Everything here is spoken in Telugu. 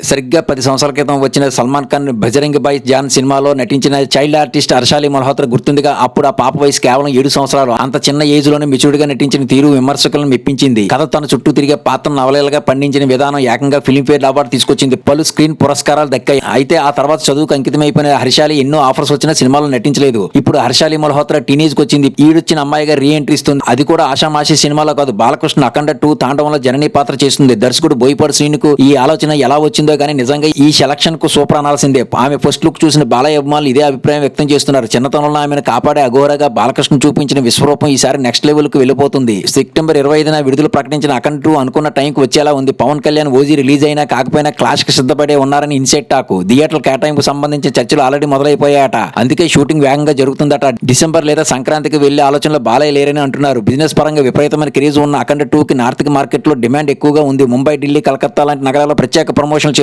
సరిగ్గా పది సంవత్సరాల క్రితం వచ్చిన సల్మాన్ ఖాన్ బజరంగ్ బాయ్ జాన్ సినిమాలో నటించిన చైల్డ్ ఆర్టిస్ట్ హర్షాలి మల్హోత్రా గుర్తుందిగా అప్పుడు ఆ పాప వయసు కేవలం ఏడు సంవత్సరాలు. అంత చిన్న ఏజ్లోనే మెచ్యూర్డ్గా నటించిన తీరు విమర్శకులను మెప్పించింది. కథ తన చుట్టూ తిరిగే పాత్ర నవలలుగా పండించిన విధానం ఏకంగా ఫిల్మ్ఫేర్ అవార్డు తీసుకొచ్చింది. పలు స్క్రీన్ పురస్కారాలు దక్కాయి. అయితే ఆ తర్వాత చదువుకు అంకితమైపోయిన హర్షాలి ఎన్నో ఆఫర్స్ వచ్చిన సినిమాలో నటించలేదు. ఇప్పుడు హర్షాలి మల్హోత్రా టీనేజ్ వచ్చింది. ఈడొచ్చిన అమ్మాయిగా రీ ఎంట్రీ ఇస్తుంది. అది కూడా ఆషామాషి సినిమాలో కాదు. బాలకృష్ణ అఖండ టూ తాండవంలో జననీ పాత్ర చేస్తుంది. దర్శకుడు బోయపాడు శ్రీనుకు ఈ ఆలోచన ఎలా వచ్చింది కానీ నిజంగా ఈ సెలక్షన్కు సూపర్ అనాల్సిందే. ఆమె ఫస్ట్ లుక్ చూసిన బాలయ్య అభిమానులు ఇదే అభిప్రాయం వ్యక్తం చేస్తున్నారు. చిన్నతనంలో ఆమెను కాపాడే అఘోరగా బాలకృష్ణ చూపించిన విశ్వరూపం ఈసారి నెక్స్ట్ లెవెల్కు వెళ్ళిపోతుంది. సెప్టెంబర్ ఇరవై ఐదున విడుదల ప్రకటించిన అఖండ్ టూ అనుకున్న టైంకి వచ్చేలా ఉంది. పవన్ కళ్యాణ్ ఓజీ రిలీజ్ అయినా కాకపోయినా క్లాష్కి సిద్ధపడే ఉన్నారని ఇన్సెట్ టాక్. థియేటర్ కేటాయింపు సంబంధించిన చర్చలు ఆల్రెడీ మొదలైపోయాయట. అందుకే షూటింగ్ వేగంగా జరుగుతుందట. డిసెంబర్ లేదా సంక్రాంతికి వెళ్ళే ఆలోచనలో బాలయ్య లేరని అంటున్నారు. బిజినెస్ పరంగా విపరీతమైన క్రేజ్ ఉన్న అఖండ టూ కి నార్త్ మార్కెట్లో డిమాండ్ ఎక్కువగా ఉంది. ముంబై ఢిల్లీ కలకత్తా లాంటి నగరాల్లో ప్రత్యేక ప్రమోషన్